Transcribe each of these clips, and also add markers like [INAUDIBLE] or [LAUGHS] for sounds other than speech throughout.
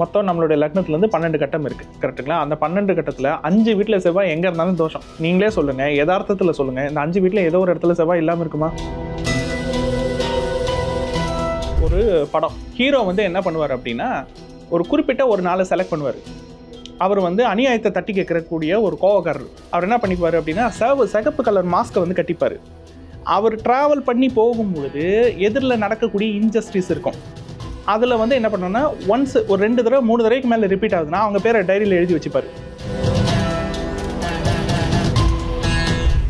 மொத்தம் நம்மளுடைய லக்னத்துலேருந்து பன்னெண்டு கட்டம் இருக்குது கரெக்டுங்களா அந்த பன்னெண்டு கட்டத்தில் அஞ்சு வீட்டில் செவ்வாய் எங்கே இருந்தாலும் தோஷம். நீங்களே சொல்லுங்கள் யதார்த்தத்தில் சொல்லுங்கள் இந்த அஞ்சு வீட்டில் ஏதோ ஒரு இடத்துல செவ்வாய் இல்லாமல் இருக்குமா? ஒரு படம். ஹீரோ வந்து என்ன பண்ணுவார் அப்படின்னா ஒரு குறிப்பிட்ட ஒரு நாளை செலக்ட் பண்ணுவார். அவர் வந்து அநியாயத்தை தட்டி கேட்கக்கூடிய ஒரு கோவக்காரர். அவர் என்ன பண்ணிக்குவார் அப்படின்னா சவ சிகப்பு கலர் மாஸ்க்கை வந்து கட்டிப்பார். அவர் ட்ராவல் பண்ணி போகும்பொழுது எதிரில் நடக்கக்கூடிய இன்ஜஸ்டிஸ் இருக்கும். அதில் வந்து என்ன பண்ணோன்னா ஒன்ஸ் ஒரு ரெண்டு தடவை மூணு தடவைக்கு மேலே ரிப்பீட் ஆகுதுன்னா அவங்க பேரை டைரியில் எழுதி வச்சுப்பார்.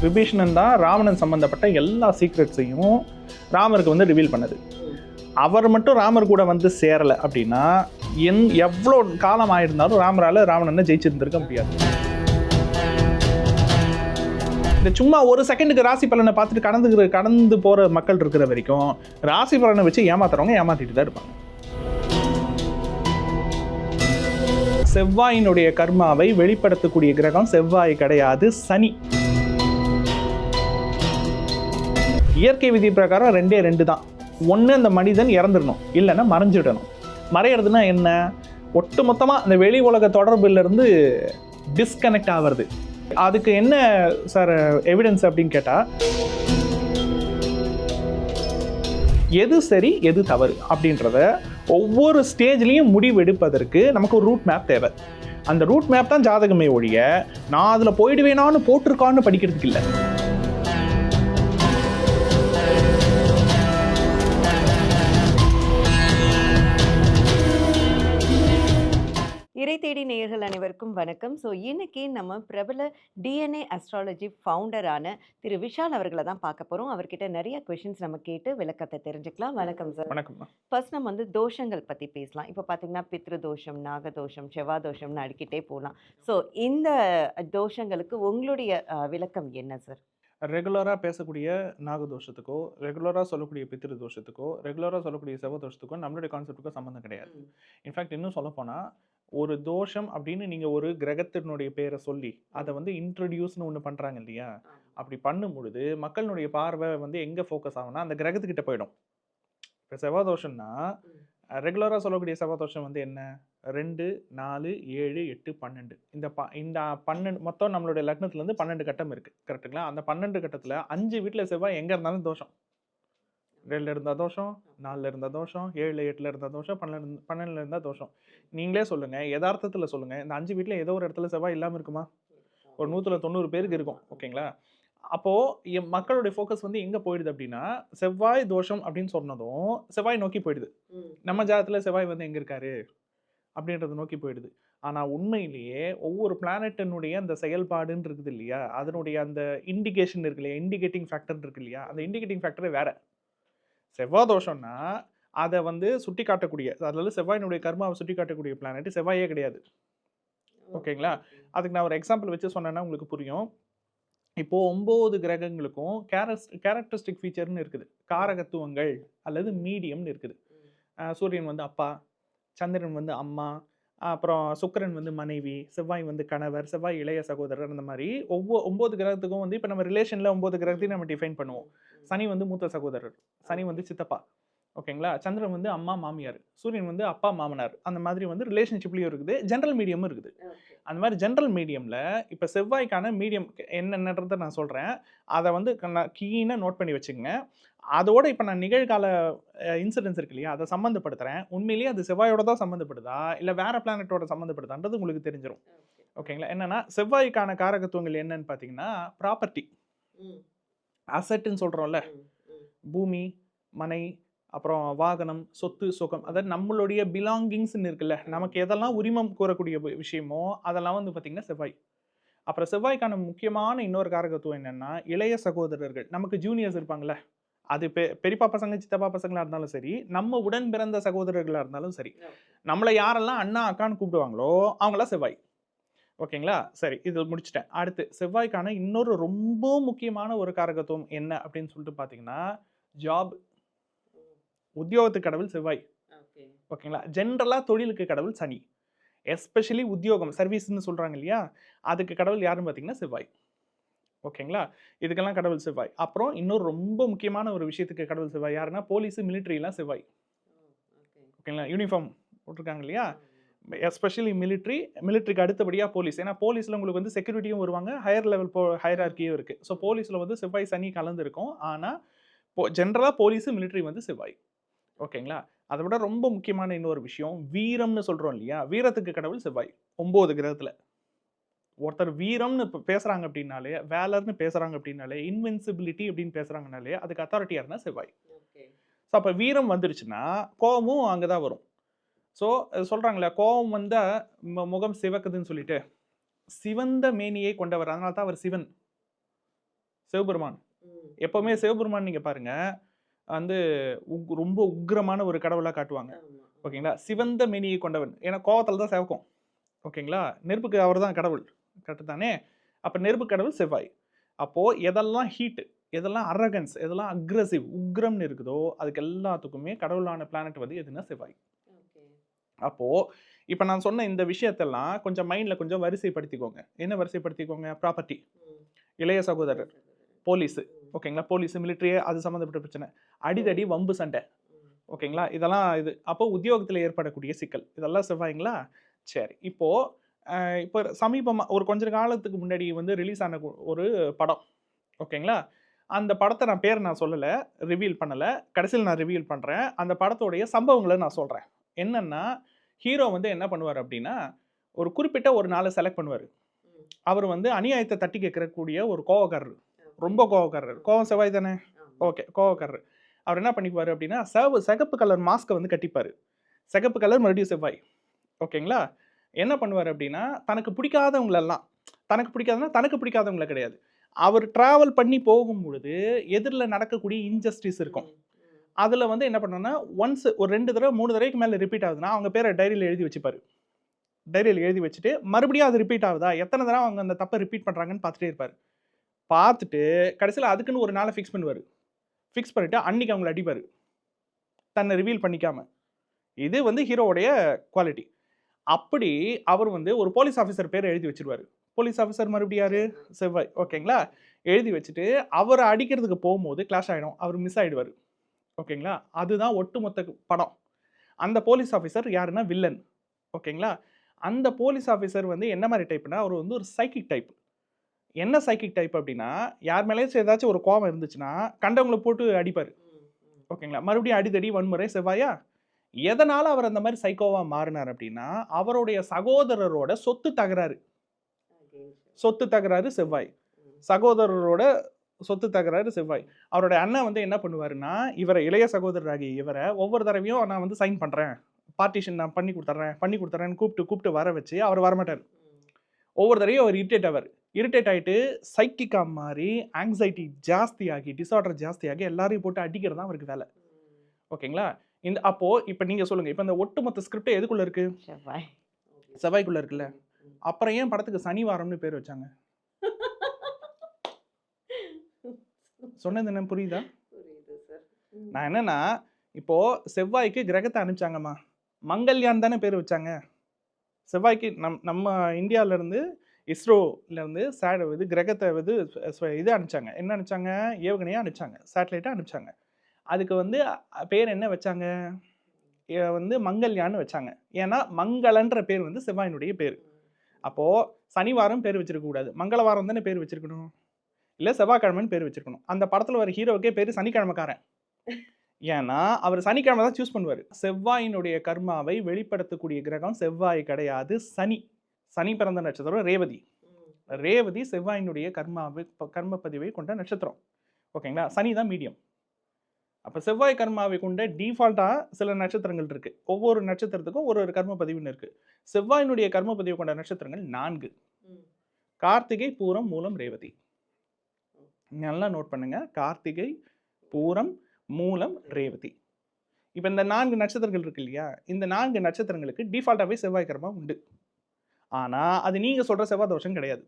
விபீஷணன் தான் ராவணன் சம்மந்தப்பட்ட எல்லா சீக்ரெட்ஸையும் ராமருக்கு வந்து ரிவீல் பண்ணது. அவர் மட்டும் ராமர் கூட வந்து சேரலை அப்படின்னா என் எவ்வளோ காலம் ஆயிருந்தாலும் ராமரால் ராவணனை ஜெயிச்சிருந்திருக்க முடியாது. இந்த சும்மா ஒரு செகண்டுக்கு ராசி பலனை பார்த்துட்டு கடந்து கடந்து போகிற மக்கள் இருக்கிற வரைக்கும் ராசி பலனை வச்சு ஏமாத்துறவங்க ஏமாத்திட்டு தான் இருப்பாங்க. செவ்வாயினுடைய கர்மாவை வெளிப்படுத்தக்கூடிய கிரகம் செவ்வாய் கிடையாது சனி. இயற்கை விதி பிரகாரம் ரெண்டே ரெண்டு தான். ஒன்று அந்த மனிதன் இறந்துடணும் இல்லைன்னா மறைஞ்சிடணும். மறையிறதுனா என்ன? ஒட்டுமொத்தமாக அந்த வெளி உலக தொடர்புலேருந்து டிஸ்கனெக்ட் ஆகிறது. அதுக்கு என்ன சார் எவிடன்ஸ் அப்படின்னு கேட்டால் எது சரி எது தவறு அப்படின்றத ஒவ்வொரு ஸ்டேஜ்லேயும் முடிவெடுப்பதற்கு நமக்கு ஒரு ரூட் மேப் தேவை. அந்த ரூட் மேப் தான் ஜாதகமே ஒழிய நான் அதில் போயிடுவேனான்னு போட்டிருக்கான்னு படிக்கிறதுக்கு இல்லை. தேடி நேயர்கள் அனைவருக்கும் வணக்கம். ஸோ இன்னைக்கு நம்ம பிரபல டிஎன்ஏ அஸ்ட்ராலஜி ஃபவுண்டரான திரு விஷால் அவர்களை தான் பார்க்க போகிறோம் அவர்கிட்ட நிறைய கொஷின்ஸ் நம்ம கேட்டு விளக்கத்தை தெரிஞ்சுக்கலாம். வணக்கம் சார் வணக்கம். ஃபர்ஸ்ட் நம்ம வந்து தோஷங்கள் பற்றி பேசலாம். இப்போ பார்த்தீங்கன்னா பித்ரு தோஷம் நாகதோஷம் செவ்வாய் தோஷம்னு அடிக்கிட்டே போகலாம் ஸோ இந்த தோஷங்களுக்கு உங்களுடைய விளக்கம் என்ன சார் ரெகுலராக பேசக்கூடிய நாகதோஷத்துக்கோ ரெகுலராக சொல்லக்கூடிய பித்திரு தோஷத்துக்கோ ரெகுலராக சொல்லக்கூடிய செவ தோஷத்துக்கோ நம்மளுடைய கான்செப்ட்டுக்கோ சம்மந்தம் கிடையாது. இன்ஃபேக்ட் இன்னும் சொல்லப்போனால் ஒரு தோஷம் அப்படின்னு நீங்கள் ஒரு கிரகத்தினுடைய பேரை சொல்லி அதை வந்து இன்ட்ரடியூஸ்னு ஒன்று பண்ணுறாங்க இல்லையா? அப்படி பண்ணும் பொழுது மக்களினுடைய பார்வை வந்து எங்கே ஃபோக்கஸ் ஆகும்னா அந்த கிரகத்துக்கிட்ட போயிடும். இப்போ செவ்வாய் தோஷம்னா ரெகுலராக சொல்லக்கூடிய செவ்வாய் தோஷம் வந்து என்ன? ரெண்டு நாலு ஏழு எட்டு பன்னெண்டு. இந்த ப இந்த பன்னெண்டு மொத்தம் நம்மளுடைய லக்னத்துலேருந்து பன்னெண்டு கட்டம் இருக்குது கரெக்ட்டுங்களா அந்த பன்னெண்டு கட்டத்தில் அஞ்சு வீட்டில் செவ்வாய் எங்கே இருந்தாலும் தோஷம். ரெண்டில் இருந்தால் தோஷம் நாலில் இருந்தால் தோஷம் ஏழில் எட்டில் இருந்தால் தோஷம் பன்னெண்டு பன்னெண்டில் இருந்தால் தோஷம். நீங்களே சொல்லுங்கள் யதார்த்தத்தில் சொல்லுங்கள் இந்த அஞ்சு வீட்டில் ஏதோ ஒரு இடத்துல செவ்வாய் இல்லாமல் இருக்குமா? ஒரு நூற்றுல தொண்ணூறு பேருக்கு இருக்கும் ஓகேங்களா? அப்போது என் மக்களுடைய ஃபோக்கஸ் வந்து எங்கே போயிடுது அப்படின்னா செவ்வாய் தோஷம் அப்படின்னு சொன்னதும் செவ்வாய் நோக்கி போயிடுது. நம்ம ஜாதகத்தில் செவ்வாய் வந்து எங்கே இருக்காரு? அப்படின்றத நோக்கி போயிடுது. ஆனால் உண்மையிலேயே ஒவ்வொரு பிளானட்டினுடைய அந்த செயல்பாடுன்னு இருக்குது இல்லையா? அதனுடைய அந்த இண்டிகேஷன் இருக்கு இல்லையா? இண்டிகேட்டிங் ஃபேக்டர் இருக்கு இல்லையா? அந்த இண்டிகேட்டிங் ஃபேக்டரே வேற. செவ்வாய் தோஷம்னா அதை வந்து சுட்டி காட்டக்கூடிய அதாவது செவ்வாயினுடைய கர்மாவை சுட்டி காட்டக்கூடிய பிளானட் செவ்வாயே கிடையாது. ஓகேங்களா? அதுக்கு நான் ஒரு எக்ஸாம்பிள் வச்சு சொன்னேன்னா உங்களுக்கு புரியும். இப்போ ஒம்பது கிரகங்களுக்கும் கேரஸ் கேரக்டரிஸ்டிக் ஃபீச்சர்னு இருக்குது. காரகத்துவங்கள் அல்லது மீடியம்னு இருக்குது. சூரியன் வந்து அப்பா சந்திரன் வந்து அம்மா அப்புறம் சுக்கிரன் வந்து மனைவி செவ்வாய் வந்து கணவர் செவ்வாய் இளைய சகோதரர் அந்த மாதிரி ஒவ்வொரு ஒம்பது கிரகத்துக்கும் வந்து இப்போ நம்ம ரிலேஷனில் ஒம்பது கிரகத்தையும் நம்ம டிஃபைன் பண்ணுவோம். சனி வந்து மூத்த சகோதரர் சனி வந்து சித்தப்பா. ஓகேங்களா? சந்திரன் வந்து அம்மா மாமியார். சூரியன் வந்து அப்பா மாமனார். அந்த மாதிரி வந்து ரிலேஷன்ஷிப்லேயும் இருக்குது ஜென்ரல் மீடியமும் இருக்குது. அந்த மாதிரி ஜென்ரல் மீடியமில் இப்போ செவ்வாய்க்கான மீடியம் என்னன்றதை நான் சொல்கிறேன் அதை வந்து கீனாக நோட் பண்ணி வச்சுக்கங்க. அதோட இப்போ நான் நிகழ்கால இன்சிடென்ட்ஸ் இருக்கு இல்லையா? அதை சம்மந்தப்படுத்துகிறேன் உண்மையிலேயே அது செவ்வாயோட தான் சம்மந்தப்படுதா இல்லை வேற பிளானட்டோட சம்மந்தப்படுதான்றது உங்களுக்கு தெரிஞ்சிடும் ஓகேங்களா? என்னன்னா செவ்வாய்க்கான காரகத்துவங்கள் என்னன்னு பார்த்தீங்கன்னா ப்ராப்பர்ட்டி அசட்டுன்னு சொல்கிறோம்ல பூமி மனை அப்புறம் வாகனம் சொத்து சுகம் அதாவது நம்மளுடைய பிலாங்கிங்ஸ்னு இருக்குல்ல நமக்கு எதெல்லாம் உரிமம் கூறக்கூடிய விஷயமோ அதெல்லாம் வந்து பார்த்திங்கன்னா செவ்வாய். அப்புறம் செவ்வாய்க்கான முக்கியமான இன்னொரு காரகத்துவம் என்னன்னா இளைய சகோதரர்கள். நமக்கு ஜூனியர்ஸ் இருப்பாங்கல்ல அது பெ பெரியப்பா பசங்க சித்தப்பா பசங்களா இருந்தாலும் சரி நம்ம உடன் பிறந்த சகோதரர்களா இருந்தாலும் சரி நம்மளை யாரெல்லாம் அண்ணா அக்கான்னு கூப்பிடுவாங்களோ அவங்களாம் செவ்வாய். ஓகேங்களா? சரி இது முடிச்சிட்டேன். அடுத்து செவ்வாய்க்கான இன்னொரு ரொம்ப முக்கியமான ஒரு காரகத்துவம் என்ன அப்படின்னு சொல்லிட்டு பார்த்தீங்கன்னா ஜாப் உத்தியோகத்துக்கு கடவுள் செவ்வாய். ஓகேங்களா? ஜென்ரலாக தொழிலுக்கு கடவுள் சனி. எஸ்பெஷலி உத்தியோகம் சர்வீஸ்னு சொல்கிறாங்க இல்லையா? அதுக்கு கடவுள் யாருன்னு பார்த்தீங்கன்னா செவ்வாய். ஓகேங்களா? இதுக்கெல்லாம் கடவுள் செவ்வாய். அப்புறம் இன்னொரு ரொம்ப முக்கியமான ஒரு விஷயத்துக்கு கடவுள் செவ்வாய் யாருன்னா போலீஸு மிலிட்ரிலாம் செவ்வாய். ஓகேங்களா? யூனிஃபார்ம் போட்டிருக்காங்க இல்லையா? எஸ்பெஷலி மிலிட்ரி மிலிட்ரிக்கு அடுத்தபடியாக போலீஸ் ஏன்னா போலீஸில் உங்களுக்கு வந்து செக்யூரிட்டியும் வருவாங்க ஹையர் லெவல் போ ஹையரார்க்கியும் இருக்குது ஸோ போலீஸில் வந்து செவ்வாய் சனி கலந்துருக்கும். ஆனால் போ ஜென்ரலாக போலீஸு மிலிட்ரி வந்து செவ்வாய். ஓகேங்களா? அதை விட ரொம்ப முக்கியமான இன்னொரு விஷயம் வீரம்னு சொல்கிறோம் இல்லையா? வீரத்துக்கு கடவுள் செவ்வாய். ஒம்பது கிரகத்தில். ஒருத்தர் வீரம்னு இப்போ பேசுகிறாங்க அப்படின்னாலே வேலர்னு பேசுகிறாங்க அப்படின்னாலே இன்வென்சிபிலிட்டி அப்படின்னு பேசுகிறாங்கனாலே அதுக்கு அத்தாரிட்டி யாருன்னா செவ்வாய். ஸோ அப்போ வீரம் வந்துருச்சுன்னா கோபமும் அங்கே தான் வரும். ஸோ சொல்கிறாங்களே கோபம் வந்தால் முகம் சிவக்குதுன்னு சொல்லிட்டு சிவந்த மேனியை கொண்டவர். அதனால தான் அவர் சிவன். சிவபெருமான். எப்போவுமே சிவபெருமான் நீங்கள் பாருங்க வந்து உக் ரொம்ப உக்கிரமான ஒரு கடவுளாக காட்டுவாங்க. ஓகேங்களா? சிவந்த மேனியை கொண்டவன். ஏன்னா கோவத்தில் தான் சிவக்கும். ஓகேங்களா? நெருப்புக்கு அவர் தான் கடவுள். கரெக்டு தானே? அப்போ நெருப்பு கடவுள் செவ்வாய். அப்போது எதெல்லாம் ஹீட்டு எதெல்லாம் அரகன்ஸ் எதெல்லாம் அக்ரஸிவ் உக்ரம்னு இருக்குதோ அதுக்கு எல்லாத்துக்குமே கடவுளான பிளானட் வந்து எதுனா செவ்வாய். அப்போது இப்போ நான் சொன்ன இந்த விஷயத்தெல்லாம் கொஞ்சம் மைண்டில் கொஞ்சம் வரிசைப்படுத்திக்கோங்க. என்ன வரிசைப்படுத்திக்கோங்க? ப்ராப்பர்ட்டி இளைய சகோதரர். போலீஸு ஓகேங்களா? போலீஸ் மிலிட்ரி அது சம்மந்தப்பட்ட பிரச்சனை. அடிதடி வம்பு சண்டை. ஓகேங்களா? இதெல்லாம் இது. அப்போ உத்தியோகத்தில் ஏற்படக்கூடிய சிக்கல். இதெல்லாம் செவ்வாய்ங்களா? சரி. இப்போது இப்போ சமீபமாக ஒரு கொஞ்ச காலத்துக்கு முன்னாடி வந்து ரிலீஸ் ஆன ஒரு படம். ஓகேங்களா? அந்த படத்தை நான் பேர் நான் சொல்லலை. ரிவீல் பண்ணலை. கடைசியில் நான் ரிவீல் பண்ணுறேன் அந்த படத்தோடைய சம்பவங்களை நான் சொல்கிறேன் என்னன்னா ஹீரோ வந்து என்ன பண்ணுவார் அப்படின்னா ஒரு குறிப்பிட்ட ஒரு நாளை செலக்ட் பண்ணுவார். அவர் வந்து அநியாயத்தை தட்டி கேட்கக்கூடிய ஒரு கோவக்காரர். ரொம்ப கோவக்காரர். கோவம் செவ்வாய் தானே? ஓகே கோவக்காரர். அவர் என்ன பண்ணிக்குவார் அப்படின்னா சிவப்பு சிகப்பு கலர் மாஸ்க்கை வந்து கட்டிப்பார். சிகப்பு கலர் மறுபடியும் செவ்வாய். ஓகேங்களா? என்ன பண்ணுவார் அப்படின்னா தனக்கு பிடிக்காதவங்களெல்லாம் தனக்கு பிடிக்காதுன்னா தனக்கு பிடிக்காதவங்கள கிடையாது. அவர் டிராவல் பண்ணி போகும் பொழுது எதிரில் நடக்கக்கூடிய இன்ஜஸ்டிஸ் இருக்கும். அதில் வந்து என்ன பண்ணோன்னா ஒன்ஸ் ஒரு ரெண்டு தடவை மூணு தடவைக்கு மேலே ரிப்பீட் ஆகுதுன்னா அவங்க பேரை டைரியில் எழுதி வச்சுப்பாரு. டைரியில் எழுதி வச்சுட்டு மறுபடியும் அது ரிப்பீட் ஆகுதா? எத்தனை தடவை அவங்க அந்த தப்பை ரிப்பீட் பண்ணுறாங்கன்னு பார்த்துட்டே இருப்பார். பார்த்துட்டு கடைசியில் அதுக்குன்னு ஒரு நாளை ஃபிக்ஸ் பண்ணுவார். ஃபிக்ஸ் பண்ணிவிட்டு அன்னைக்கு அவங்கள அடிப்பார். தன்னை ரிவீல் பண்ணிக்காம. இது வந்து ஹீரோவுடைய குவாலிட்டி அப்படி அவர் வந்து ஒரு போலீஸ் ஆஃபீஸர் பேரை எழுதி வச்சிருவாரு. போலீஸ் ஆஃபீஸர் மறுபடியும் யாரு? செவ்வாய். ஓகேங்களா? எழுதி வச்சுட்டு அவரை அடிக்கிறதுக்கு போகும்போது கிளாஷ் ஆகிடும் அவர் மிஸ் ஆகிடுவார் ஓகேங்களா? அதுதான் ஒட்டுமொத்த படம். அந்த போலீஸ் ஆஃபீஸர் யாருன்னா வில்லன் ஓகேங்களா? அந்த போலீஸ் ஆஃபீஸர் வந்து என்ன மாதிரி டைப்னா அவர் வந்து ஒரு சைக்கிக் டைப் என்ன சைக்கிக் டைப் அப்படின்னா யார் மேலேயும் ஏதாச்சும் ஒரு கோவம் இருந்துச்சுன்னா கண்டவங்களை போட்டு அடிப்பார். ஓகேங்களா? மறுபடியும் அடிதடி வன்முறை செவ்வாயா? எதனால அவர் அந்த மாதிரி சைக்கோவா மாறினார் அப்படின்னா அவருடைய சகோதரரோட சொத்து தகராறு. சொத்து தகராறு செவ்வாய். சகோதரரோட சொத்து தகராறு செவ்வாய். அவரோட அண்ணன் வந்து என்ன பண்ணுவாருன்னா இவரை இளைய சகோதரராகிய இவரை ஒவ்வொரு தடவையும் நான் வந்து சைன் பண்ணுறேன் பார்ட்டிஷன் நான் பண்ணி கொடுத்துட்றேன் பண்ணி கொடுத்துட்றேன்னு கூப்பிட்டு கூப்பிட்டு வர வச்சு அவர் வரமாட்டார். ஒவ்வொரு தடவையும் அவர் இரிட்டேட் ஆவார். இரிட்டேட் ஆகிட்டு சைக்கிக்கா மாதிரி ஆங்ஸைட்டி ஜாஸ்தியாகி டிசார்டர் ஜாஸ்தியாகி எல்லாரையும் போட்டு அடிக்கிறது தான் அவருக்கு வேலை. ஓகேங்களா? இந்த அப்போ இப்போ நீங்க சொல்லுங்க இப்போ இந்த ஒட்டுமொத்த ஸ்கிரிப்ட் எதுக்குள்ள இருக்கு? செவ்வாய். செவ்வாய்க்குள்ள இருக்குல்ல. அப்புறம் ஏன் படத்துக்கு சனிவாரம்னு பேர் வச்சாங்க? சொன்னது என்ன புரியுதா? புரியுது சார் நான் என்னன்னா இப்போ செவ்வாய்க்கு கிரகத்தை அனுப்பிச்சாங்கம்மா. மங்கள்யான் தானே பேர் வச்சாங்க. செவ்வாய்க்கு நம் நம்ம இந்தியால இருந்து இஸ்ரோல இருந்து சேட் இது கிரகத்தை இது இது அனுப்பிச்சாங்க. என்ன அனுப்பிச்சாங்க? ஏவுகணையாக அனுப்பிச்சாங்க. சேட்டலைட்டாக அனுப்பிச்சாங்க. அதுக்கு வந்து பேர் என்ன வச்சாங்க? வந்து மங்கள்யான்னு வச்சாங்க. ஏன்னா மங்களன்ற பேர் வந்து செவ்வாயினுடைய பேர். அப்போது சனிவாரம் பேர் வச்சிருக்க கூடாது. மங்களவாரம் தானே பேர் வச்சிருக்கணும்? இல்லை செவ்வாய்க்கிழமைன்னு பேர் வச்சிருக்கணும். அந்த படத்தில் வர ஹீரோவுக்கே பேர் சனிக்கிழமைக்காரன். [LAUGHS] ஏன்னா அவர் சனிக்கிழமை தான் சூஸ் பண்ணுவார். செவ்வாயினுடைய கர்மாவை வெளிப்படுத்தக்கூடிய கிரகம் செவ்வாய் கிடையாது சனி. சனி பிறந்த நட்சத்திரம் ரேவதி. ரேவதி செவ்வாயினுடைய கர்மாவை கர்ம பதிவை கொண்ட நட்சத்திரம். ஓகேங்களா? சனி தான் மீடியம். அப்போ செவ்வாய் கர்மாவை கொண்ட டிஃபால்ட்டாக சில நட்சத்திரங்கள் இருக்கு. ஒவ்வொரு நட்சத்திரத்துக்கும் ஒரு ஒரு கர்ம பதிவுன்னு இருக்கு. செவ்வாயினுடைய கர்ம பதிவு கொண்ட நட்சத்திரங்கள் நான்கு. கார்த்திகை பூரம் மூலம் ரேவதி. நல்லா நோட் பண்ணுங்க. கார்த்திகை பூரம் மூலம் ரேவதி. இப்போ இந்த நான்கு நட்சத்திரங்கள் இருக்கு இல்லையா? இந்த நான்கு நட்சத்திரங்களுக்கு டிஃபால்ட்டாகவே செவ்வாய் கர்மா உண்டு. ஆனால் அது நீங்கள் சொல்கிற செவ்வாய் தோஷம் கிடையாது.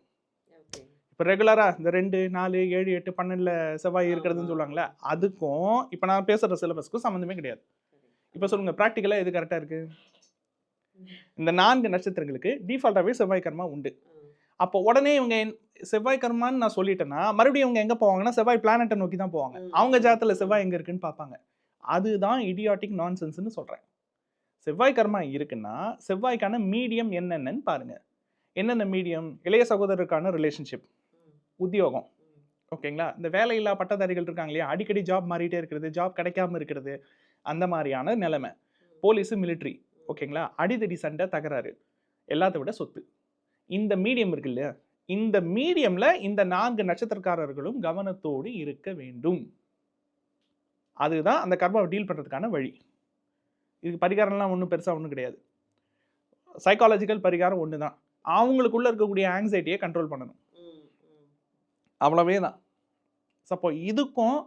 இப்போ ரெகுலராக இந்த ரெண்டு நாலு ஏழு எட்டு பன்னெண்டில் செவ்வாய் இருக்கிறதுன்னு சொல்லுவாங்களே அதுக்கும் இப்போ நான் பேசுகிற சிலபஸ்க்கும் சம்மந்தமே கிடையாது. இப்போ சொல்லுங்கள் ப்ராக்டிக்கலாக எது கரெக்டாக இருக்குது இந்த நான்கு நட்சத்திரங்களுக்கு டிஃபால்ட்டாகவே செவ்வாய் கர்மா உண்டு. அப்போ உடனே இவங்க என்- செவ்வாய் கர்மான்னு நான் சொல்லிட்டேன்னா மறுபடியும் இவங்க எங்கே போவாங்கன்னா செவ்வாய் பிளானட்டை நோக்கி தான் போவாங்க. அவங்க ஜாதத்தில் செவ்வாய் எங்கே இருக்குன்னு பார்ப்பாங்க. அதுதான் இடியாட்டிக் நான்சென்ஸ்னு சொல்கிறேன் செவ்வாய் கர்மா இருக்குன்னா செவ்வாய்க்கான மீடியம் என்னென்னன்னு பாருங்க. என்னென்ன மீடியம் இளைய சகோதரருக்கான ரிலேஷன்ஷிப் உத்தியோகம். ஓகேங்களா? இந்த வேலையில்லா பட்டதாரிகள் இருக்காங்க இல்லையா? அடிக்கடி ஜாப் மாறிட்டே இருக்கிறது ஜாப் கிடைக்காம இருக்கிறது அந்த மாதிரியான நிலைமை. போலீஸு மிலிட்ரி ஓகேங்களா? அடிதடி சண்டை தகராறு. எல்லாத்த விட சொத்து. இந்த மீடியம் இருக்கு இல்லையா? இந்த மீடியம்ல இந்த நான்கு நட்சத்திரக்காரர்களும் கவனத்தோடு இருக்க வேண்டும். அதுதான் அந்த கர்மாவை டீல் பண்றதுக்கான வழி. இதுக்கு பரிகாரம்லாம் ஒன்றும் பெருசாக ஒன்றும் கிடையாது. சைக்காலஜிக்கல் பரிகாரம் ஒன்று தான் அவங்களுக்குள்ள இருக்கக்கூடிய ஆங்ஸைட்டியை கண்ட்ரோல் பண்ணணும். அவ்வளவே தான் சப்போ இதுக்கும்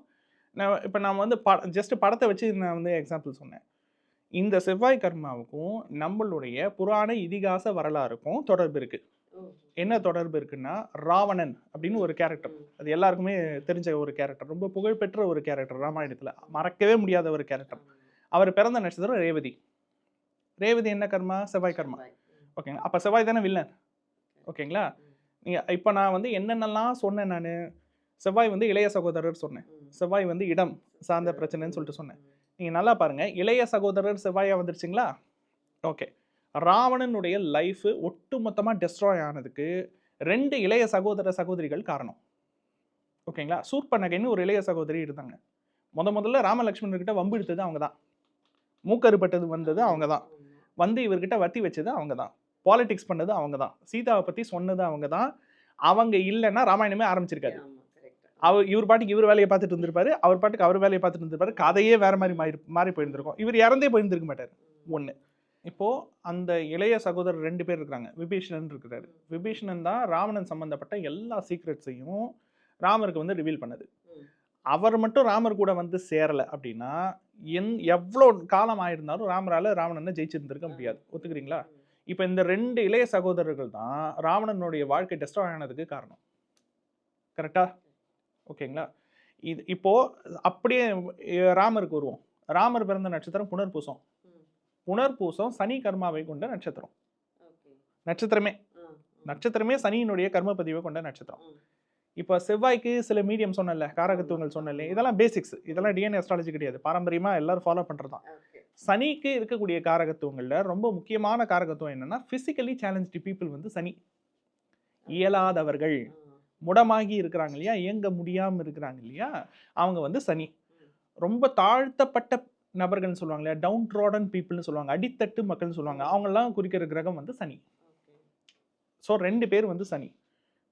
நான் இப்போ நான் வந்து ப ஜஸ்ட் படத்தை வச்சு நான் வந்து எக்ஸாம்பிள் சொன்னேன். இந்த செவ்வாய் கர்மாவுக்கும் நம்மளுடைய புராண இதிகாச வரலாறுக்கும் தொடர்பு இருக்கு. என்ன தொடர்பு இருக்குன்னா ராவணன் அப்படின்னு ஒரு கேரக்டர் அது எல்லாருக்குமே தெரிஞ்ச ஒரு கேரக்டர் ரொம்ப புகழ்பெற்ற ஒரு கேரக்டர் ராமாயணத்தில். மறக்கவே முடியாத ஒரு கேரக்டர் அவர் பிறந்த நட்சத்திரம் ரேவதி. ரேவதி என்ன கர்மா? செவ்வாய் கர்மா. ஓகேங்களா அப்போ செவ்வாய் தானே வில்லன் ஓகேங்களா நீங்கள் இப்போ நான் வந்து என்னென்னலாம் சொன்னேன் நான்? செவ்வாய் வந்து இளைய சகோதரர் சொன்னேன். செவ்வாய் வந்து இடம் சார்ந்த பிரச்சனைன்னு சொல்லிட்டு சொன்னேன். நீங்கள் நல்லா பாருங்கள் இளைய சகோதரர் செவ்வாயாக வந்துருச்சுங்களா? ஓகே. ராவணனுடைய லைஃபு ஒட்டு மொத்தமாக டெஸ்ட்ராய் ஆனதுக்கு ரெண்டு இளைய சகோதர சகோதரிகள் காரணம். ஓகேங்களா? சூர்பனகைன்னு ஒரு இளைய சகோதரி இருந்தாங்க. முத முதல்ல ராமலக்ஷ்மணர்கிட்ட வம்பு எடுத்தது அவங்க தான் மூக்கறுப்பட்டது வந்தது அவங்க தான் வந்து இவர்கிட்ட வத்தி வச்சது அவங்க தான் பாலிடிக்ஸ் பண்ணது அவங்க தான் சீதாவை பற்றி சொன்னது அவங்க தான் அவங்க இல்லைன்னா ராமாயணமே ஆரம்பிச்சிருக்காரு அவர் இவர் பாட்டுக்கு இவர் வேலையை பார்த்துட்டு இருந்திருப்பாரு. அவர் பாட்டுக்கு அவர் வேலையை பார்த்துட்டு இருந்திருப்பாரு. கதையே வேற மாதிரி மாறி மாறி போயிருந்திருக்கும். இவர் இறந்தே போயிருந்திருக்க மாட்டார். ஒன்று இப்போ அந்த இளைய சகோதரர் ரெண்டு பேர் இருக்கிறாங்க. விபீஷணன் இருக்கிறாரு. விபீஷணன் தான் ராவணன் சம்பந்தப்பட்ட எல்லா சீக்ரெட்ஸையும் ராமருக்கு வந்து ரிவீல் பண்ணது. அவர் மட்டும் ராமர் கூட வந்து சேரலை அப்படின்னா என் எவ்வளோ காலம் ஆயிருந்தாலும் ராமரால ராவணனை ஜெயிச்சிருந்திருக்க முடியாது. ஒத்துக்கிறீங்களா? இப்போ இந்த ரெண்டு இளைய சகோதரர்கள் தான் ராவணனுடைய வாழ்க்கை டெஸ்ட்ராய் ஆனதுக்கு காரணம். கரெக்டா ஓகேங்களா? இது இப்போ அப்படியே ராமருக்கு வருவோம். ராமர் பிறந்த நட்சத்திரம் புனர்பூசம். புனர்பூசம் சனி கர்மாவை கொண்ட நட்சத்திரம். நட்சத்திரமே. நட்சத்திரமே சனியினுடைய கர்ம பதிவை கொண்ட நட்சத்திரம். இப்போ செவ்வாய்க்கு சில மீடியம் சொன்னல காரகத்துவங்கள் சொன்னல இதெல்லாம் பேசிக்ஸ் இதெல்லாம் டிஎன்ஏ அஸ்ட்ராலஜி கிடையாது. பாரம்பரியமா எல்லாரும் ஃபாலோ பண்றது தான். சனிக்கு இருக்கக்கூடிய காரகத்துவங்கள்ல ரொம்ப முக்கியமான காரகத்துவம் என்னன்னா பிசிக்கலி சேலஞ்சு பீப்புள் வந்து சனி. இயலாதவர்கள். முடமாகி இருக்கிறாங்க இல்லையா? இயங்க முடியாம இருக்கிறாங்க இல்லையா? அவங்க வந்து சனி. ரொம்ப தாழ்த்தப்பட்ட நபர்கள்னு சொல்லுவாங்க இல்லையா? டவுன் ட்ராடன் பீப்புள்னு சொல்லுவாங்க. அடித்தட்டு மக்கள்னு சொல்லுவாங்க. அவங்கெல்லாம் குறிக்கிற கிரகம் வந்து சனி. ஸோ ரெண்டு பேர் வந்து சனி.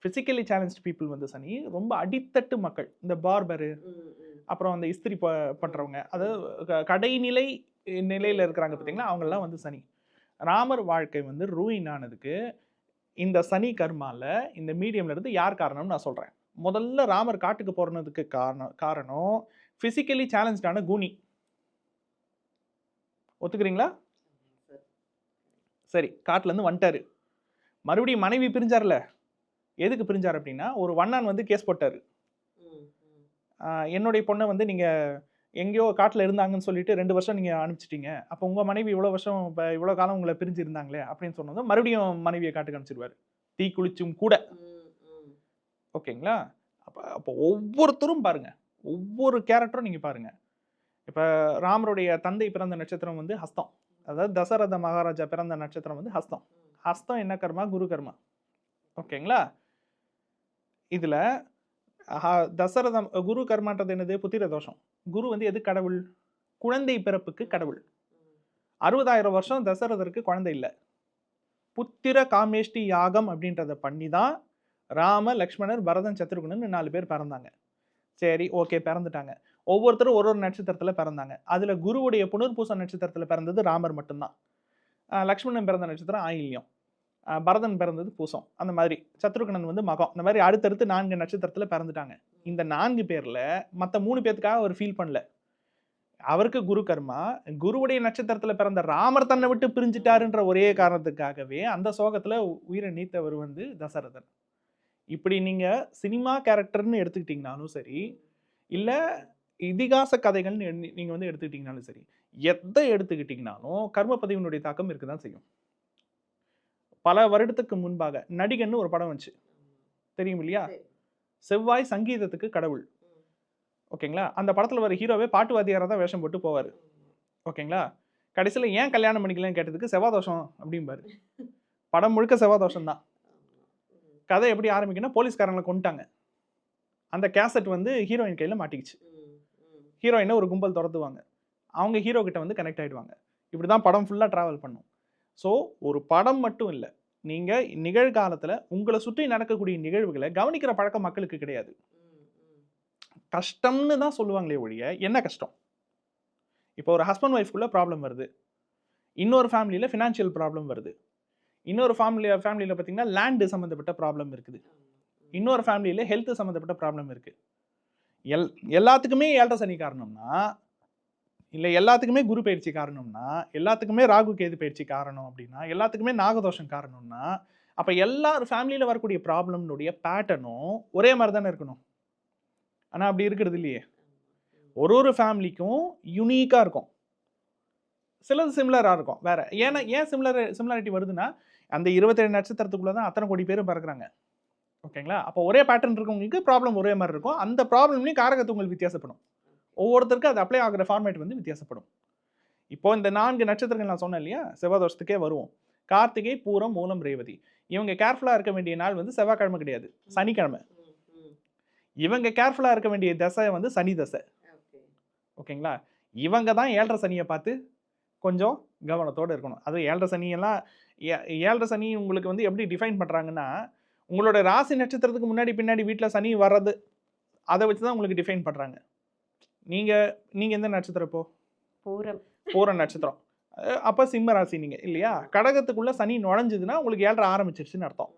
ஃபிசிக்கலி சேலஞ்சு பீப்புள் வந்து சனி. ரொம்ப அடித்தட்டு மக்கள். இந்த பார்பரு அப்புறம் அந்த இஸ்திரி ப பண்ணுறவங்க அதாவது கடைநிலை நிலையில் இருக்கிறாங்க பார்த்தீங்களா? அவங்கெல்லாம் வந்து சனி. ராமர் வாழ்க்கை வந்து ரூயின் ஆனதுக்கு இந்த சனி கர்மால இந்த மீடியம்ல இருந்து யார் காரணம்னு நான் சொல்கிறேன் முதல்ல ராமர் காட்டுக்கு போறதுக்கு காரணம் காரணம் ஃபிசிக்கலி சேலஞ்சான கூனி. ஒத்துக்கிறீங்களா? சரி காட்டுலேருந்து வந்துட்டாரு. மறுபடியும் மனைவி பிரிஞ்சார்ல. எதுக்கு பிரிஞ்சார் அப்படின்னா ஒரு வண்ணான் வந்து கேஸ் போட்டார். என்னுடைய பொண்ணை வந்து நீங்கள் எங்கேயோ காட்டில் இருந்தாங்கன்னு சொல்லிட்டு ரெண்டு வருஷம் நீங்கள் அனுப்பிச்சிட்டீங்க. அப்போ உங்கள் மனைவி இவ்வளோ வருஷம் இப்போ இவ்வளோ காலம் உங்களை பிரிஞ்சு இருந்தாங்களே அப்படின்னு சொன்னதும் மறுபடியும் மனைவியை காட்டுக்கு அனுப்பிச்சிடுவார் தீ குளிச்சும் கூட. ஓகேங்களா? அப்போ அப்போ ஒவ்வொருத்தரும் பாருங்க. ஒவ்வொரு கேரக்டரும் நீங்கள் பாருங்க. இப்போ ராமருடைய தந்தை பிறந்த நட்சத்திரம் வந்து ஹஸ்தம். அதாவது தசரத மகாராஜா பிறந்த நட்சத்திரம் வந்து ஹஸ்தம். ஹஸ்தம் என்ன கர்மா? குரு கர்மா. ஓகேங்களா? இதில் தசரதம் குரு கர்மான்றது என்னது? புத்திர தோஷம் குரு வந்து எது கடவுள்? குழந்தை பிறப்புக்கு கடவுள். அறுபதாயிரம் வருஷம் தசரதருக்கு குழந்தை இல்லை. புத்திர காமேஷ்டி யாகம் அப்படின்றத பண்ணி தான் ராம லக்ஷ்மணர் பரதன் சத்ருகுணன் நாலு பேர் பிறந்தாங்க. சரி ஓகே பிறந்துட்டாங்க. ஒவ்வொருத்தரும் ஒரு ஒரு நட்சத்திரத்தில் பிறந்தாங்க. அதில் குருவுடைய புனர்பூச நட்சத்திரத்தில் பிறந்தது ராமர் மட்டும்தான். லக்ஷ்மணன் பிறந்த நட்சத்திரம் ஆயில்யம். பரதன் பிறந்தது பூசம். அந்த மாதிரி. சத்ருகணன் வந்து மகம். இந்த மாதிரி அடுத்தடுத்து நான்கு நட்சத்திரத்தில் பிறந்துட்டாங்க. இந்த நான்கு பேரில் மற்ற மூணு பேர்த்துக்காக அவர் ஃபீல் பண்ணல. அவருக்கு குரு கர்மா குருவுடைய நட்சத்திரத்தில் பிறந்த ராமர் தன்னை விட்டு பிரிஞ்சிட்டாருன்ற ஒரே காரணத்துக்காகவே அந்த சோகத்தில் உயிரை நீத்தவர் வந்து தசரதன் இப்படி நீங்கள் சினிமா கேரக்டர்னு எடுத்துக்கிட்டிங்கனாலும் சரி இல்லை இதிகாச கதைகள்னு நீங்கள் வந்து எடுத்துக்கிட்டிங்கனாலும் சரி எதை எடுத்துக்கிட்டிங்கனாலும் கர்ம பதிவினுடைய தாக்கம் இருக்க தான் செய்யும். பல வருடத்துக்கு முன்பாக நடிகன்னு ஒரு படம் வந்துச்சு. தெரியும் இல்லையா? செவ்வாய் சங்கீதத்துக்கு கடவுள். ஓகேங்களா? அந்த படத்தில் வர ஹீரோவே பாட்டுவாதியாராக தான் வேஷம் போட்டு போவார். ஓகேங்களா? கடைசியில் ஏன் கல்யாணம் பண்ணிக்கலன்னு கேட்டதுக்கு செவ்வாதோஷம் அப்படிம்பாரு. படம் முழுக்க செவ்வாய் தோஷம் தான். கதை எப்படி ஆரம்பிக்குன்னா போலீஸ்காரங்களை கொண்டுட்டாங்க அந்த கேசட் வந்து ஹீரோயின் கையில் மாட்டிக்கிச்சு. ஹீரோயினை ஒரு கும்பல் துரத்துவாங்க. அவங்க ஹீரோ கிட்ட வந்து கனெக்ட் ஆகிடுவாங்க இப்படி தான் படம் ஃபுல்லாக ட்ராவல் பண்ணும். ஸோ ஒரு படம் மட்டும் இல்லை. நீங்கள் நிகழ்காலத்தில் உங்களை சுற்றி நடக்கக்கூடிய நிகழ்வுகளை கவனிக்கிற பழக்கம் மக்களுக்கு கிடையாது. கஷ்டம்னு தான் சொல்லுவாங்களே ஒழிய என்ன கஷ்டம்? இப்போ ஒரு ஹஸ்பண்ட் ஒய்ஃப்குள்ளே ப்ராப்ளம் வருது. இன்னொரு ஃபேமிலியில் ஃபினான்ஷியல் ப்ராப்ளம் வருது. இன்னொரு ஃபேமிலி ஃபேமிலியில் பார்த்தீங்கன்னா லேண்டு சம்மந்தப்பட்ட ப்ராப்ளம் இருக்குது. இன்னொரு ஃபேமிலியில் ஹெல்த்து சம்மந்தப்பட்ட ப்ராப்ளம் இருக்குது எல் எல்லாத்துக்குமே ஏழரை சனி காரணம்னா இல்லை எல்லாத்துக்குமே குரு பயிற்சி காரணம்னா எல்லாத்துக்குமே ராகு கேது பயிற்சி காரணம் அப்படின்னா எல்லாத்துக்குமே நாகதோஷம் காரணம்னா அப்போ எல்லார் ஃபேமிலியில் வரக்கூடிய ப்ராப்ளம்னுடைய பேட்டர்னும் ஒரே மாதிரி தானே இருக்கணும். ஆனால் அப்படி இருக்கிறது இல்லையே. ஒரு ஒரு ஃபேமிலிக்கும் யுனீக்காக இருக்கும். சிலது சிமிலராக இருக்கும் வேற. ஏன்னா ஏன் சிமிலர் சிமிலாரிட்டி வருதுன்னா அந்த இருபத்தேழு நட்சத்திரத்துக்குள்ளே தான் அத்தனை கோடி பேரும் பிறக்கிறாங்க. ஓகேங்களா? அப்போ ஒரே பேட்டர்ன் இருக்கவங்களுக்கு ப்ராப்ளம் ஒரே மாதிரி இருக்கும். அந்த ப்ராப்ளம்லையும் காரகத்து உங்களுக்கு வித்தியாசப்படும். ஒவ்வொருத்தருக்கும் அது அப்ளை ஆகிற ஃபார்மேட் வந்து வித்தியாசப்படும். இப்போ இந்த நான்கு நட்சத்திரங்கள் நான் சொன்னேன் இல்லையா? செவ்வாதோஷத்துக்கே வருவோம். கார்த்திகை பூரம் மூலம் ரேவதி. இவங்க கேர்ஃபுல்லாக இருக்க வேண்டிய நாள் வந்து செவ்வாய்க்கிழமை கிடையாது. சனிக்கிழமை. இவங்க கேர்ஃபுல்லாக இருக்க வேண்டிய தசை வந்து சனி தசை. ஓகேங்களா? இவங்க தான் ஏழரை சனியை பார்த்து கொஞ்சம் கவனத்தோடு இருக்கணும். அது ஏழரை சனியெல்லாம் ஏ- ஏழரை சனி உங்களுக்கு வந்து எப்படி டிஃபைன் பண்ணுறாங்கன்னா உங்களோட ராசி நட்சத்திரத்துக்கு முன்னாடி பின்னாடி வீட்டில் சனி வர்றது அதை வச்சு தான் உங்களுக்கு டிஃபைன் பண்ணுறாங்க நீங்கள் நீங்கள் எந்த நட்சத்திரம் இப்போ? பூரம். பூர நட்சத்திரம். அப்போ சிம்ம ராசி நீங்கள் இல்லையா? கடகத்துக்குள்ளே சனி நுழைஞ்சதுன்னா உங்களுக்கு ஏழரை ஆரம்பிச்சிருச்சுன்னு அர்த்தம்.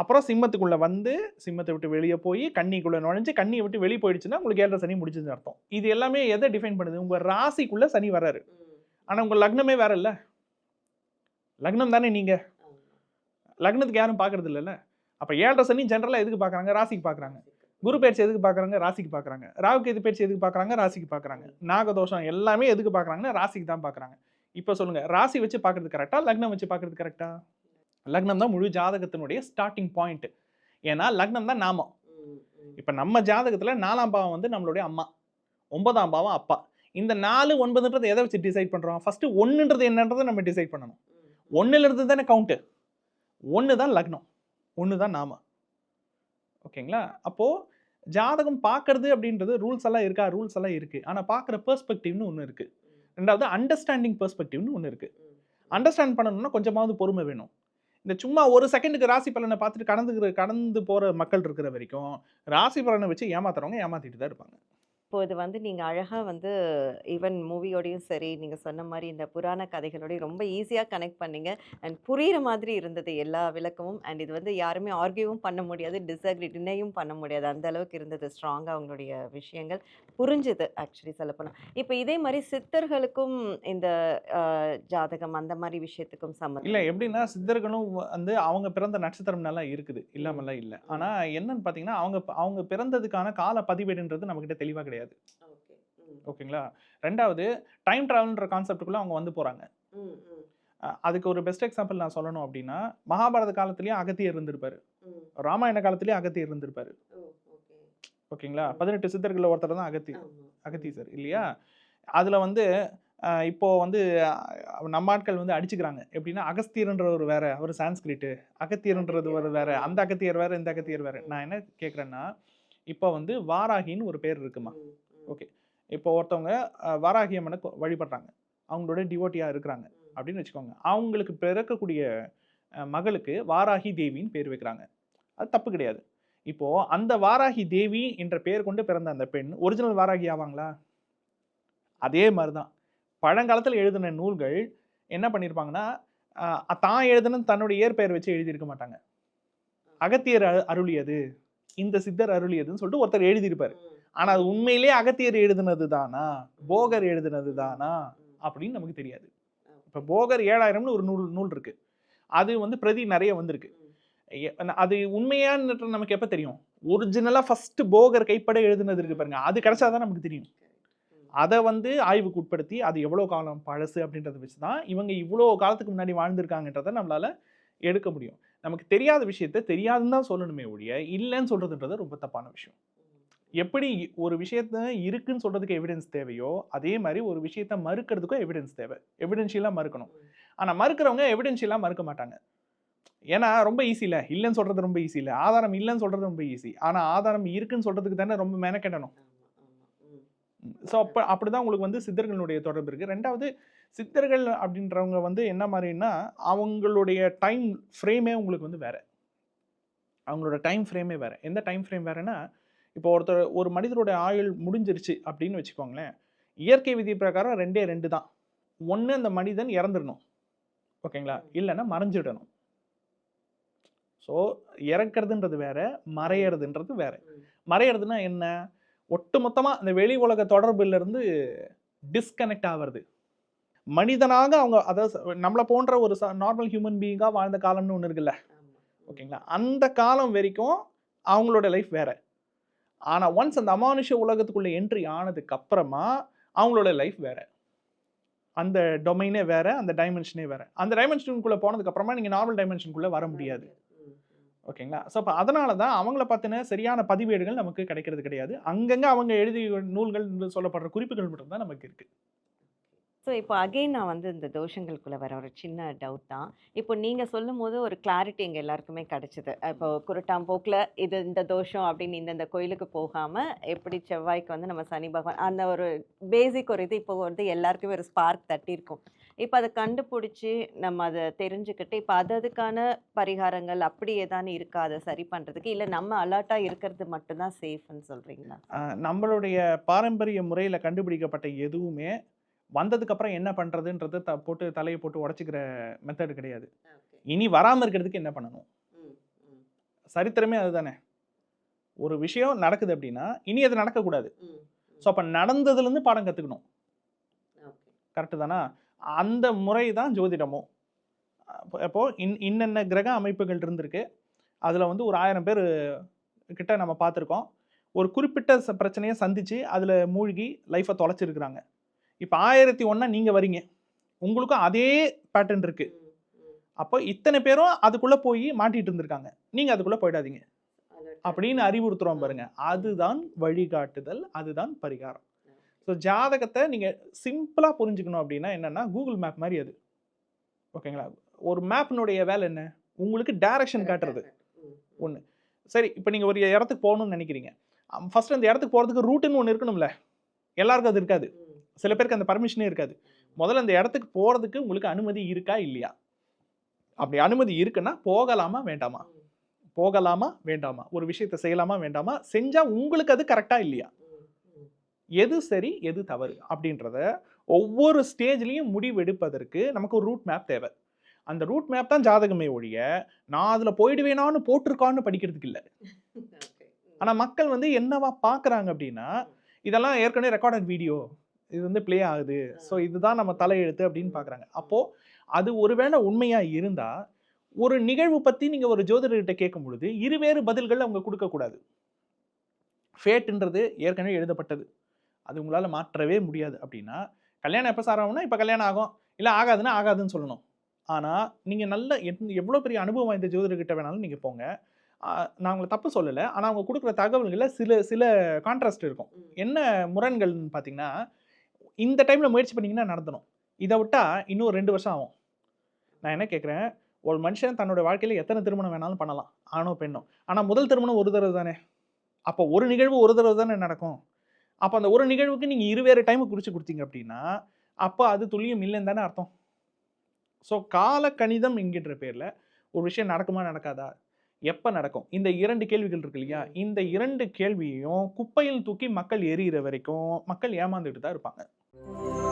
அப்புறம் சிம்மத்துக்குள்ளே வந்து சிம்மத்தை விட்டு வெளியே போய் கன்னிக்குள்ளே நுழைஞ்சு கன்னியை விட்டு வெளியே போயிடுச்சுன்னா உங்களுக்கு ஏழரை சனி முடிச்சதுன்னு அர்த்தம். இது எல்லாமே எதை டிஃபைன் பண்ணுது? உங்கள் ராசிக்குள்ளே சனி வராரு ஆனால் உங்கள் லக்னமே வேற இல்ல. லக்னம் தானே நீங்கள் லக்னத்துக்கு யாரும் பார்க்கறது இல்லைல்ல அப்போ ஏழரை சனி ஜென்ரலாக எதுக்கு பார்க்குறாங்க ராசிக்கு பார்க்குறாங்க குரு பயிற்சி எதுக்கு பார்க்குறாங்க ராசிக்கு பார்க்குறாங்க ராகு கேது பயிற்சி எதுக்கு பார்க்குறாங்க ராசிக்கு பார்க்குறாங்க நாகதோஷம் எல்லாமே எதுக்கு பார்க்குறாங்கன்னா ராசிக்கு தான் பார்க்குறாங்க இப்போ சொல்லுங்கள் ராசி வச்சு பார்க்குறது கரெக்டா லக்னம் வச்சு பார்க்குறது கரெக்டா லக்னம் தான் முழு ஜாதகத்தினுடைய ஸ்டார்டிங் பாயிண்ட் ஏன்னா லக்னம் தான் நாமம். இப்போ நம்ம ஜாதகத்தில் நாலாம் பாவம் வந்து நம்மளுடைய அம்மா. ஒன்பதாம் பாவம் அப்பா. இந்த நாலு ஒன்பதுன்றது எதை வச்சு டிசைட் பண்ணுறோம் ஃபஸ்ட்டு ஒன்றுன்றது என்னன்றதை நம்ம டிசைட் பண்ணணும். ஒன்றுல இருந்து தானே கவுண்ட்டு ஒன்று தான் லக்னம். ஒன்று தான் நாம ஓகேங்களா? அப்போது ஜாதகம் பார்க்கறது அப்படின்றது ரூல்ஸ் எல்லாம் இருக்கா? ரூல்ஸ் எல்லாம் இருக்குது ஆனால் பார்க்குற பெர்ஸ்பெக்டிவ்னு ஒன்று இருக்குது ரெண்டாவது அண்டர்ஸ்டாண்டிங் பெர்ஸ்பெக்டிவ்னு ஒன்று இருக்குது அண்டர்ஸ்டாண்ட் பண்ணணும்னா கொஞ்சமாவது பொறுமை வேணும். இந்த சும்மா ஒரு செகண்டுக்கு ராசி பலனை பார்த்துட்டு கடந்து கடந்து போகிற மக்கள் இருக்கிற வரைக்கும் ராசி பலனை வச்சு ஏமாத்துறவங்க ஏமாத்திட்டு தான் இருப்பாங்க. இப்போ இது வந்து நீங்க அழகா வந்து ஈவன் மூவியோடையும் சரி, நீங்க சொன்ன மாரி இந்த புராண கதைகளோடயும் ரொம்ப ஈஸியா கனெக்ட் பண்ணீங்க. அண்ட் புரியிற மாதிரி இருந்தது எல்லா விளக்கமும். அண்ட் இது வந்து யாருமே ஆர்கியூவும் பண்ண முடியாது. டிஸ்அக்ரி டினையும் பண்ண முடியாது. அந்த அளவுக்கு இருந்தது ஸ்ட்ராங்கா உங்களுடைய விஷயங்கள். புரிஞ்சுது ஆக்சுவலி சொல்லப்போனா. இப்ப இதே மாரி சித்தர்களுக்கும் இந்த ஜாதகம் அந்த மாரி விஷயத்துக்கும் சம்மந்தம் இல்ல எப்படின்னா சித்தர்களும் வந்து அவங்க பிறந்த நட்சத்திரம்னால இருக்குது. இல்லாமலாம் இல்ல. ஆனா என்னன்னு பார்த்தீங்கன்னா, அவங்க அவங்க பிறந்ததுக்கான கால பதிவேடுன்றது நம்மகிட்ட தெளிவா கிடையாது. ம். ஓகேங்களா? 2வது டைம் டிராவல்ன்ற கான்செப்ட்க்குள்ள அவங்க வந்து அ அதுக்கு ஒரு பெஸ்ட் எக்ஸாம்பிள் நான் சொல்லணும் அப்படின்னா, மகாபாரத காலத்திலேயே அகத்தியர் இருந்திருப்பாரு. ராமாயண காலத்திலேயே அகத்தியர் இருந்திருப்பாரு. ஓகேங்களா? 18 சித்தர்கள்ல ஒருத்தர் தான் அகத்தி ஆமா. அகத்தீசர் இல்லையா? அதுல வந்து அ இப்போ வந்து நம்ம ஆட்கள் வந்து அடிச்சுக்கிறாங்க. எப்படின்னா அகஸ்தியர்ன்றவர் வேற, அவரு சான்ஸ்கிரிட்டு. அகத்தியர்ன்றது ஒரு வேற, அந்த அகத்தியர் வேற, இந்த அகத்தியர் வேற. நான் என்ன கேட்கிறேன்னா, இப்போ வந்து வாராகின்னு ஒரு பேர் இருக்குமா. ஓகே. இப்போ ஒருத்தவங்க வாராகி அம்மன வழிபடுறாங்க. அவங்களோட டிவோட்டியா இருக்கிறாங்க. அப்படின்னு வச்சுக்கோங்க. அவங்களுக்கு பிறக்கக்கூடிய மகளுக்கு வாராகி தேவின்னு பேர் வைக்கிறாங்க. அது தப்பு கிடையாது. இப்போ அந்த வாராகி தேவி என்ற பெயர் கொண்டு பிறந்த அந்த பெண் ஒரிஜினல் வாராகி ஆவாங்களா? அதே மாரி தான். பழங்காலத்துல எழுதின நூல்கள் என்ன பண்ணியிருப்பாங்கன்னா, தான் எழுதின தன்னுடைய இயற்பெயர் வச்சு எழுதியிருக்க மாட்டாங்க. அகத்தியர் அருளியது. இந்த சித்தர் அருளியதுன்னு சொல்லிட்டு ஒருத்தர் எழுதியிருப்பாரு. ஆனா அது உண்மையிலேயே அகத்தியர் எழுதினது தானா? போகர் எழுதினது தானா? அப்படின்னு நமக்கு தெரியாது. இப்ப போகர் 7000ன்னு ஒரு நூல் நூல் இருக்கு. அது வந்து பிரதி நெறைய வந்திருக்கு. அது உண்மையான்றது நமக்கு எப்ப தெரியும்? ஒரிஜினலா ஃபர்ஸ்ட் போகர் கைப்பட எழுதினது இருக்கு பாருங்க. அது கிடைச்சா தான் நமக்கு தெரியும். அத வந்து ஆய்வுக்கு உட்படுத்தி அது எவ்வளோ காலம் பழசு அப்படின்றத வச்சு தான் இவங்க இவ்வளோ காலத்துக்கு முன்னாடி வாழ்ந்திருக்காங்கன்றத நம்மளால எடுக்க முடியும். நமக்கு தெரியாத விஷயத்த தெரியாதுன்னு தான் சொல்லணுமே ஒழிய, இல்லன்னு சொல்றதுன்றது ரொம்ப தப்பான விஷயம். எப்படி ஒரு விஷயத்த இருக்குன்னு சொல்றதுக்கு எவிடன்ஸ் தேவையோ அதே மாதிரி ஒரு விஷயத்த மறுக்கிறதுக்கும் எவிடன்ஸ் தேவை. எவிடென்ஷியலாக மறுக்கணும். ஆனால் மறுக்கிறவங்க எவிடென்ஷியலாக மறுக்க மாட்டாங்க. ஏன்னா ரொம்ப ஈஸி இல்லை இல்லைன்னு சொல்றது ரொம்ப ஈஸி இல்லை ஆதாரம் இல்லைன்னு சொல்றது ரொம்ப ஈஸி ஆனால் ஆதாரம் இருக்குன்னு சொல்றதுக்கு தானே ரொம்ப மெனக்கெடணும். ஸோ அப்போ அப்படிதான் உங்களுக்கு வந்து சித்தர்களுடைய தொடர்பு இருக்குது ரெண்டாவது சித்தர்கள் அப்படின்றவங்க வந்து என்ன மாதிரின்னா அவங்களுடைய டைம் ஃப்ரேமே உங்களுக்கு வந்து வேற. அவங்களோட டைம் ஃப்ரேமே வேற. எந்த டைம் ஃப்ரேம் வேறன்னா இப்போ ஒருத்தர் ஒரு மனிதரோட ஆயுள் முடிஞ்சிருச்சு அப்படின்னு வச்சுக்கோங்களேன். இயற்கை விதி பிரகாரம் ரெண்டே ரெண்டு தான். ஒன்று அந்த மனிதன் இறந்துடணும். ஓகேங்களா? இல்லைன்னா மறைஞ்சிடணும். ஸோ இறக்கிறதுன்றது வேற மறையறதுன்றது வேற. மறையறதுன்னா என்ன? ஒட்டுமொத்தமாக அந்த வெளி உலக தொடர்புல இருந்து டிஸ்கனெக்ட் ஆகிறது மனிதனாக அவங்க அதாவது நம்மளை போன்ற ஒரு நார்மல் ஹியூமன் பீயிங்காக வாழ்ந்த காலம்னு ஒன்று இருக்குல்ல. ஓகேங்களா? அந்த காலம் வரைக்கும் அவங்களோட லைஃப் வேற. ஆனால் ஒன்ஸ் அந்த அமானுஷ உலகத்துக்குள்ள என்ட்ரி ஆனதுக்கு அப்புறமா அவங்களோட லைஃப் வேற. அந்த டொமைனே வேற அந்த டைமென்ஷனே வேற. அந்த டைமென்ஷனுக்குள்ள போனதுக்கு அப்புறமா நீங்க நார்மல் டைமென்ஷனுக்குள்ள வர முடியாது. ஓகேங்களா? ஸோ அப்போ அதனால தான் அவங்கள பற்றின சரியான பதிவேடுகள் நமக்கு கிடைக்கிறது கிடையாது. அங்கங்கே அவங்க எழுதிய நூல்கள் சொல்லப்படுற குறிப்புகள் மட்டும்தான் நமக்கு இருக்கு. ஸோ இப்போ அகைன் நான் வந்து இந்த தோஷங்களுக்குள்ள வர ஒரு சின்ன டவுட் தான். இப்போ நீங்க சொல்லும்போது ஒரு கிளாரிட்டி எங்க எல்லாருக்குமே கிடைச்சது. இப்போ குருட்டாம்போக்கில் இது இந்த தோஷம் அப்படின்னு இந்தந்த கோயிலுக்கு போகாம எப்படி செவ்வாய்க்கு வந்து நம்ம சனி பகவான் அந்த ஒரு பேசிக் ஒரு இது இப்போ வந்து எல்லாருக்குமே ஒரு ஸ்பார்க் தட்டியிருக்கும். இப்போ அதை கண்டுபிடிச்சி நம்ம அதை தெரிஞ்சுக்கிட்டு இப்போ அது அதுக்கான பரிகாரங்கள் அப்படி ஏதானு இருக்கா? அதை சரி பண்றதுக்கு இல்லை நம்ம அலர்ட்டாக இருக்கிறது மட்டும்தான் சேஃப்னு சொல்றீங்களா? ஆஹ் நம்மளுடைய பாரம்பரிய முறையில் கண்டுபிடிக்கப்பட்ட எதுவுமே வந்ததுக்கு அப்புறம் என்ன பண்றதுன்றது த போட்டு தலையை போட்டு உடச்சிக்கிற மெத்தடு கிடையாது. இனி வராமல் இருக்கிறதுக்கு என்ன பண்ணணும்? சரித்திரமே அதுதானே. ஒரு விஷயம் நடக்குது அப்படின்னா இனி அது நடக்கக்கூடாது. ஸோ அப்போ நடந்ததுலேருந்து பாடம் கற்றுக்கணும் கரெக்டு தானா? அந்த முறை தான் ஜோதிடமும் அப்போ இன் இன்னென்ன கிரக அமைப்புகள் இருந்திருக்கு அதில் வந்து ஒரு ஆயிரம் பேர் கிட்ட நம்ம பார்த்துருக்கோம். ஒரு குறிப்பிட்ட பிரச்சனையை சந்திச்சு அதில் மூழ்கி லைஃப்பை தொலைச்சிருக்கிறாங்க. இப்போ ஆயிரத்தி ஒன்றா நீங்கள் வரீங்க உங்களுக்கும் அதே பேட்டர்ன் இருக்கு. அப்போ இத்தனை பேரும் அதுக்குள்ளே போய் மாட்டிட்டு இருந்திருக்காங்க. நீங்கள் அதுக்குள்ளே போயிடாதீங்க. அப்படின்னு அறிவுறுத்துறோம் பாருங்க. அதுதான் வழிகாட்டுதல் அதுதான் பரிகாரம். ஸோ ஜாதகத்தை நீங்கள் சிம்பிளாக புரிஞ்சுக்கணும் அப்படின்னா என்னன்னா கூகுள் மேப் மாதிரி அது. ஓகேங்களா? ஒரு மேப்னுடைய வேலை என்ன? உங்களுக்கு டைரக்ஷன் காட்டுறது. ஒன்று சரி இப்போ நீங்கள் ஒரு இடத்துக்கு போகணும்னு நினைக்கிறீங்க. ஃபர்ஸ்ட் அந்த இடத்துக்கு போகிறதுக்கு ரூட்டுன்னு ஒன்று இருக்கணும்ல. எல்லாருக்கும் அது இருக்காது. சில பேருக்கு அந்த பர்மிஷனே இருக்காது. முதல்ல அந்த இடத்துக்கு போகிறதுக்கு உங்களுக்கு அனுமதி இருக்கா இல்லையா? அப்படி அனுமதி இருக்குன்னா போகலாமா வேண்டாமா? போகலாமா வேண்டாமா? ஒரு விஷயத்தை செய்யலாமா வேண்டாமா? செஞ்சா உங்களுக்கு அது கரெக்டா இல்லையா? எது சரி எது தவறு? அப்படின்றத ஒவ்வொரு ஸ்டேஜ்லையும் முடிவெடுப்பதற்கு நமக்கு ஒரு ரூட் மேப் தேவை. அந்த ரூட் மேப் தான் ஜாதகமே ஒழிய நான் அதில் போயிடுவேனான்னு போட்டிருக்கான்னு படிக்கிறதுக்கு இல்லை. [LAUGHS] ஆனால் மக்கள் வந்து என்னவா பார்க்குறாங்க அப்படின்னா இதெல்லாம் ஏற்கனவே ரெக்கார்டட் வீடியோ இது வந்து ப்ளே ஆகுது. ஸோ இதுதான் நம்ம தலையெழுத்து அப்படின்னு பார்க்குறாங்க அப்போது அது ஒருவேளை உண்மையாக இருந்தால் ஒரு நிகழ்வு பற்றி நீங்கள் ஒரு ஜோதிடர்கிட்ட கேட்கும் பொழுது இருவேறு பதில்கள் அவங்க கொடுக்கக்கூடாது ஃபேட்டுன்றது ஏற்கனவே எழுதப்பட்டது. அது உங்களால் மாற்றவே முடியாது அப்படின்னா கல்யாணம் எப்போ சார் ஆகும்னா இப்போ கல்யாணம் ஆகும். இல்லை ஆகாதுன்னா ஆகாதுன்னு சொல்லணும். ஆனால் நீங்கள் நல்ல எவ்வளோ பெரிய அனுபவம் வாய்ந்த ஜோதிடர்கிட்ட வேணாலும் நீங்கள் போங்க. நான் உங்களை தப்பு சொல்லலை. ஆனால் அவங்க கொடுக்குற தகவல்களில் சில சில கான்ட்ராஸ்ட் இருக்கும். என்ன முரண்கள்னு பார்த்தீங்கன்னா இந்த டைமில் முயற்சி பண்ணீங்கன்னா நடத்தணும் இதை விட்டா இன்னும் ரெண்டு வருஷம் ஆகும். நான் என்ன கேட்குறேன் ஒரு மனுஷன் தன்னோட வாழ்க்கையில் எத்தனை திருமணம் வேணாலும் பண்ணலாம் ஆணோ பெண்ணோ ஆனால் முதல் திருமணம் ஒரு தடவை தானே? அப்போ ஒரு நிகழ்வு ஒரு தடவை தானே நடக்கும்? அப்போ அந்த ஒரு நிகழ்வுக்கு நீங்கள் இருவேறு டைம் குறித்து கொடுத்தீங்க அப்படின்னா அப்போ அது துல்லியம் இல்லைன்னு தானே அர்த்தம். ஸோ கால கணிதம் என்கின்ற பேரில் ஒரு விஷயம் நடக்குமா நடக்காதா? எப்போ நடக்கும்? இந்த இரண்டு கேள்விகள் இருக்கு இல்லையா? இந்த இரண்டு கேள்வியையும் குப்பையில் தூக்கி மக்கள் எரியிற வரைக்கும் மக்கள் ஏமாந்துட்டு தான் இருப்பாங்க. Música